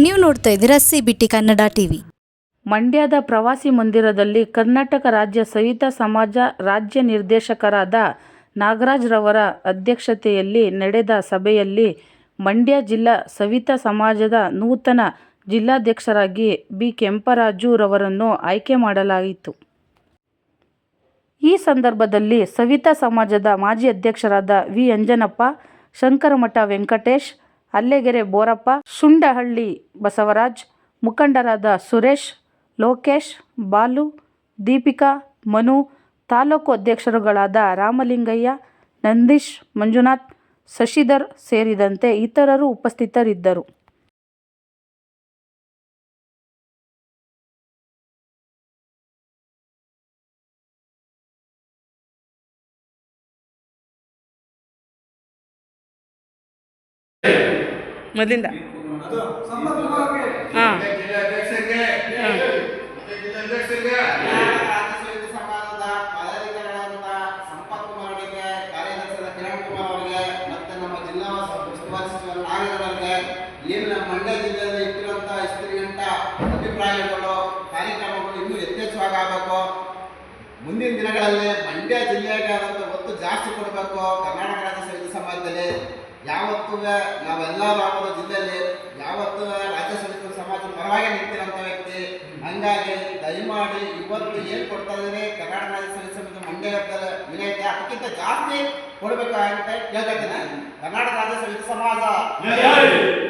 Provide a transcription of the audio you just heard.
ನೀವು ನೋಡ್ತಾ ಇದ್ದೀರಾ C B T Kannada TV. ಮಂಡ್ಯದ ಪ್ರವಾಸಿ ಮಂದಿರದಲ್ಲಿ ಕರ್ನಾಟಕ ರಾಜ್ಯ ಸವಿತಾ ಸಮಾಜ ರಾಜ್ಯ ನಿರ್ದೇಶಕರಾದ ನಾಗರಾಜ್ರವರ ಅಧ್ಯಕ್ಷತೆಯಲ್ಲಿ ನಡೆದ ಸಭೆಯಲ್ಲಿ ಮಂಡ್ಯ ಜಿಲ್ಲಾ ಸವಿತಾ ಸಮಾಜದ ನೂತನ ಜಿಲ್ಲಾಧ್ಯಕ್ಷರಾಗಿ ಬಿ. ಕೆಂಪರಾಜುರವರನ್ನು ಆಯ್ಕೆ ಮಾಡಲಾಯಿತು. ಈ ಸಂದರ್ಭದಲ್ಲಿ ಸವಿತಾ ಸಮಾಜದ ಮಾಜಿ ಅಧ್ಯಕ್ಷರಾದ ವಿ. ಅಂಜನಪ್ಪ, ಶಂಕರಮಠ ವೆಂಕಟೇಶ್ ಅಲ್ಲೆಗೆರೆ ಬೋರಪ್ಪ, ಸುಂಡಹಳ್ಳಿ ಬಸವರಾಜ್, ಮುಖಂಡರಾದ ಸುರೇಶ್, ಲೋಕೇಶ್, ಬಾಲು, ದೀಪಿಕಾ, ಮನು, ತಾಲೂಕು ಅಧ್ಯಕ್ಷರುಗಳಾದ ರಾಮಲಿಂಗಯ್ಯ, ನಂದೀಶ್, ಮಂಜುನಾಥ್, ಶಶಿಧರ್ ಸೇರಿದಂತೆ ಇತರರು ಉಪಸ್ಥಿತರಿದ್ದರು. ಯಥೇಚ್ಛವಾಗಿ ಆಗಬೇಕು ಮುಂದಿನ ದಿನಗಳಲ್ಲಿ ಮಂಡ್ಯ ಜಿಲ್ಲೆಗೆ ಒತ್ತು ಜಾಸ್ತಿ ಕೊಡಬೇಕು ಕರ್ನಾಟಕ ರಾಜ್ಯ ಸಮಿತಿ ಸಮಾಜದಲ್ಲಿ. ಯಾವತ್ತೂ ನಾವೆಲ್ಲ ಭಾಗದ ಜಿಲ್ಲೆಯಲ್ಲಿ ಯಾವತ್ತೂ ರಾಜ್ಯ ಸಮಿತಿ ಸಮಾಜದ ಪರವಾಗಿ ನಿಂತಿರೋಂಥ ವ್ಯಕ್ತಿ, ಹಂಗಾಗಿ ದಯಮಾಡಿ ಇವತ್ತು ಏನು ಕೊಡ್ತಾ ಇದ್ದಾರೆ? ಕರ್ನಾಟಕ ರಾಜ್ಯ ಸಮಿತಿ ಸಮಿತಿ ಮಂಡ್ಯದ ವಿನಯತೆ ಅದಕ್ಕಿಂತ ಜಾಸ್ತಿ ಕೊಡಬೇಕು ಅಂತ ಕೇಳ್ಕೊತೀನಿ ಕರ್ನಾಟಕ ರಾಜ್ಯ ಸಮಾಜ. ಸಮಿತಿ ಸಮಾಜ